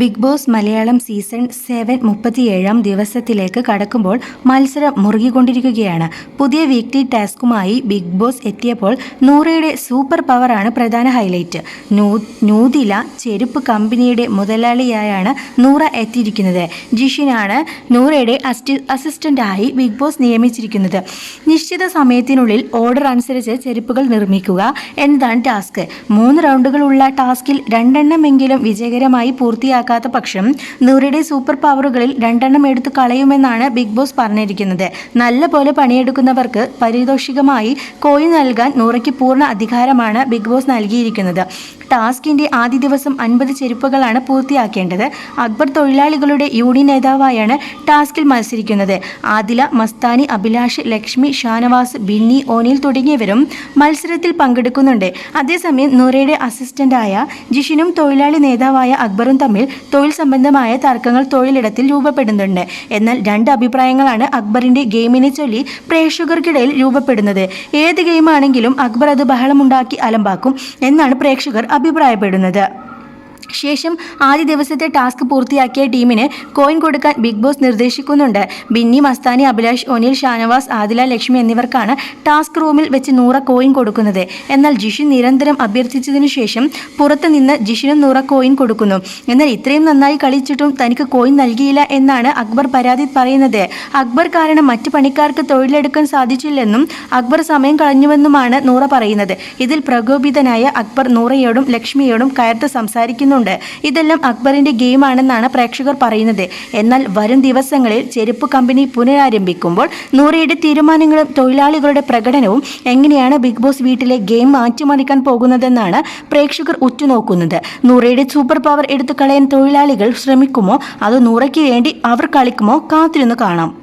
Big Boss Malayalam season seven മുപ്പത്തിയേഴാം ദിവസത്തിലേക്ക് കടക്കുമ്പോൾ മത്സരം മുറുകിക്കൊണ്ടിരിക്കുകയാണ്. പുതിയ വീക്ക്ലി ടാസ്കുമായി ബിഗ് ബോസ് എത്തിയപ്പോൾ നൂറയുടെ സൂപ്പർ പവറാണ് പ്രധാന ഹൈലൈറ്റ്. നൂതില ചെരുപ്പ് കമ്പനിയുടെ മുതലാളിയായാണ് നൂറ എത്തിയിരിക്കുന്നത്. ജിഷിനാണ് നൂറയുടെ അസിസ്റ്റ് അസിസ്റ്റന്റായി ബിഗ് ബോസ് നിയമിച്ചിരിക്കുന്നത്. നിശ്ചിത സമയത്തിനുള്ളിൽ ഓർഡർ അനുസരിച്ച് ചെരുപ്പുകൾ നിർമ്മിക്കുക എന്നതാണ് ടാസ്ക്. മൂന്ന് റൗണ്ടുകളുള്ള ടാസ്കിൽ രണ്ടെണ്ണമെങ്കിലും വിജയകരമായി പൂർത്തിയാക്കാത്ത പക്ഷം നൂറയുടെ സൂപ്പർ പവറുകളിൽ രണ്ടെണ്ണം എടുത്തു കളയുമെന്നാണ് ബിഗ് ബോസ് പറഞ്ഞിരിക്കുന്നത്. നല്ല പോലെ പണിയെടുക്കുന്നവർക്ക് പാരിതോഷികമായി കോയിൻ നൽകാൻ നൂറയ്ക്ക് പൂർണ അധികാരമാണ് ബിഗ് ബോസ് നൽകിയിരിക്കുന്നത്. ടാസ്കിന്റെ ആദ്യ ദിവസം അൻപത് ചെരുപ്പുകളാണ് പൂർത്തിയാക്കേണ്ടത്. അക്ബർ തൊഴിലാളികളുടെ യൂണിയൻ നേതാവായാണ് ടാസ്കിൽ മത്സരിക്കുന്നത്. ആദില മസ്താനി അഭിലാഷ് ലക്ഷ്മി ഷാനവാസ് ബിന്നി ഓനിൽ തുടങ്ങിയവരും മത്സരത്തിൽ പങ്കെടുക്കുന്നുണ്ട്. അതേസമയം നൂറയുടെ അസിസ്റ്റന്റായ ജിഷിനും തൊഴിലാളി നേതാവായ അക്ബറും തമ്മിൽ തൊഴിൽ സംബന്ധമായ തർക്കങ്ങൾ തൊഴിലിടത്തിൽ രൂപപ്പെടുന്നുണ്ട്. എന്നാൽ രണ്ട് അഭിപ്രായങ്ങളാണ് അക്ബറിന്റെ ഗെയിമിനെ ചൊല്ലി പ്രേക്ഷകർക്കിടയിൽ രൂപപ്പെടുന്നത്. ഏത് ഗെയിമാണെങ്കിലും അക്ബർ അത് ബഹളമുണ്ടാക്കി അലമ്പാക്കും എന്നാണ് പ്രേക്ഷകർ അഭിപ്രായപ്പെടുന്നത്. ശേഷം ആദ്യ ദിവസത്തെ ടാസ്ക് പൂർത്തിയാക്കിയ ടീമിന് കോയിൻ കൊടുക്കാൻ ബിഗ് ബോസ് നിർദ്ദേശിക്കുന്നുണ്ട്. ബിന്നി മസ്താനി അഭിലാഷ് ഒനിൽ ഷാനവാസ് ആദില ലക്ഷ്മി എന്നിവർക്കാണ് ടാസ്ക് റൂമിൽ വെച്ച് നൂറ കോയിൻ കൊടുക്കുന്നത്. എന്നാൽ ജിഷിൻ നിരന്തരം അഭ്യർത്ഥിച്ചതിനു ശേഷം പുറത്തു നിന്ന് ജിഷിനും നൂറ കോയിൻ കൊടുക്കുന്നു. എന്നാൽ ഇത്രയും നന്നായി കളിച്ചിട്ടും തനിക്ക് കോയിൻ നൽകിയില്ല എന്നാണ് അക്ബർ പരാതി പറയുന്നത്. അക്ബർ കാരണം മറ്റ് പണിക്കാർക്ക് തൊഴിലെടുക്കാൻ സാധിച്ചില്ലെന്നും അക്ബർ സമയം കളഞ്ഞുവെന്നുമാണ് നൂറ പറയുന്നത്. ഇതിൽ പ്രകോപിതനായ അക്ബർ നൂറയോടും ലക്ഷ്മിയോടും കയർത്ത് സംസാരിക്കുന്നുണ്ട് ഇതെല്ലാം അക്ബറിന്റെ ഗെയിമാണെന്നാണ് പ്രേക്ഷകർ പറയുന്നത്. എന്നാൽ വരും ദിവസങ്ങളിൽ ചെരുപ്പ് കമ്പനി പുനരാരംഭിക്കുമ്പോൾ നൂറയുടെ തീരുമാനങ്ങളും തൊഴിലാളികളുടെ പ്രകടനവും എങ്ങനെയാണ് ബിഗ് ബോസ് വീട്ടിലെ ഗെയിം മാറ്റിമറിക്കാൻ പോകുന്നതെന്നാണ് പ്രേക്ഷകർ ഉറ്റുനോക്കുന്നത്. നൂറയുടെ സൂപ്പർ പവർ എടുത്തു കളയാൻ തൊഴിലാളികൾ ശ്രമിക്കുമോ? അതോ നൂറയ്ക്ക് വേണ്ടി അവർ കളിക്കുമോ? കാത്തിരുന്ന് കാണാം.